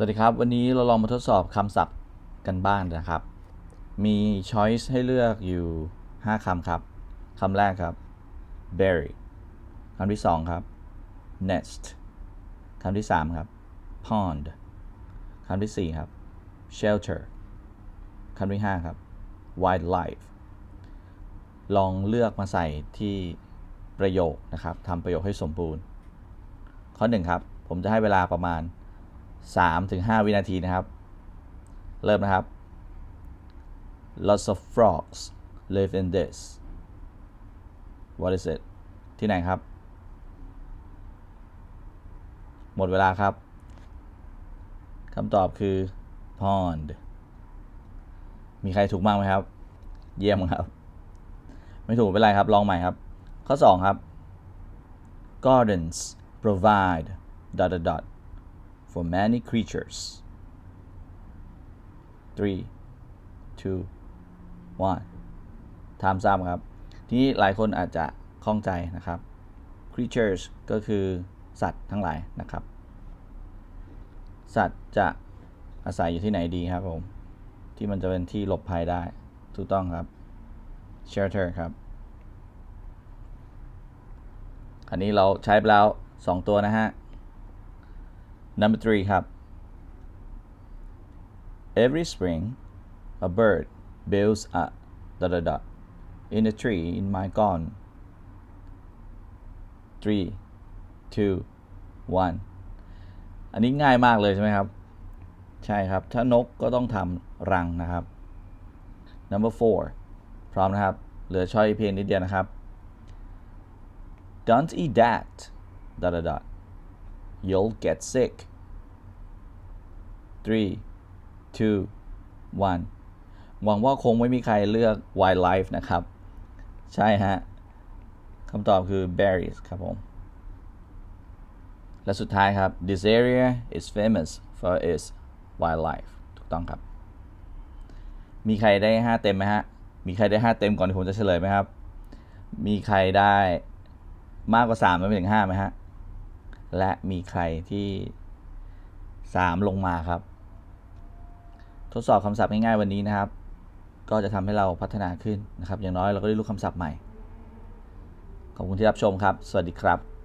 สวัสดีครับ วันนี้เราลองมาทดสอบคำศัพท์กันบ้างนะครับ มี choice ให้เลือกอยู่ 5คำครับคำแรกครับ berry คำที่ 2 ครับ nest คำที่ 3 ครับ pond คำที่ 4 ครับ shelter คำที่ 5 ครับ wildlife ลองเลือกมาใส่ที่ประโยคนะครับทำประโยคให้สมบูรณ์ ข้อ 1 ครับ ผมจะให้เวลาประมาณ 3-5 วินาทีนะครับ เริ่มนะครับ lots of frogs live in this what is it ที่ไหนครับ หมดเวลาครับคำตอบคือ pond มีใครถูกบ้างไหมครับ เยี่ยมครับ ไม่ถูกไม่เป็นไรครับ ลองใหม่ครับ ข้อ 2 ครับ gardens provide dot dot dot for many creatures. Three, two, one. Time's up ครับ ทีนี้หลายคนอาจจะข้องใจนะครับ creatures ก็คือสัตว์ทั้งหลายนะครับ สัตว์จะอาศัยอยู่ที่ไหนดีครับผม ที่มันจะเป็นที่หลบภัยได้ ถูกต้องครับ shelter ครับ อันนี้เราใช้ไปแล้ว 2 ตัวนะฮะ Number three ครับ Every spring a bird builds a dot dot dot in a tree in my garden three two one อันนี้ง่ายมากเลยใช่ไหมครับ ใช่ครับ ถ้านกก็ต้องทำรังนะครับ Number four พร้อมนะครับ เหลือช้อยเพียงนิดเดียวนะครับ Don't eat that dot dot dot you'll get sick. Three, two, one. หวังว่าคงไม่มีใครเลือก wildlife นะครับ ใช่ฮะคำตอบคือ berries ครับผม และสุดท้ายครับ this area is famous for its wildlife ถูกต้องครับ มีใครได้ 5 เต็มไหมฮะ มีใครได้ 5 เต็มก่อนที่ผมจะเฉลยไหมครับ มีใครได้มากกว่า3ไม่ถึง5ไหมฮะ และมีใครที่ 3 ลงมาครับ ทดสอบคำศัพท์ง่ายๆวันนี้นะครับ ก็จะทำให้เราพัฒนาขึ้นนะครับ อย่างน้อยเราก็ได้รู้คำศัพท์ใหม่ ขอบคุณที่รับชมครับ สวัสดีครับ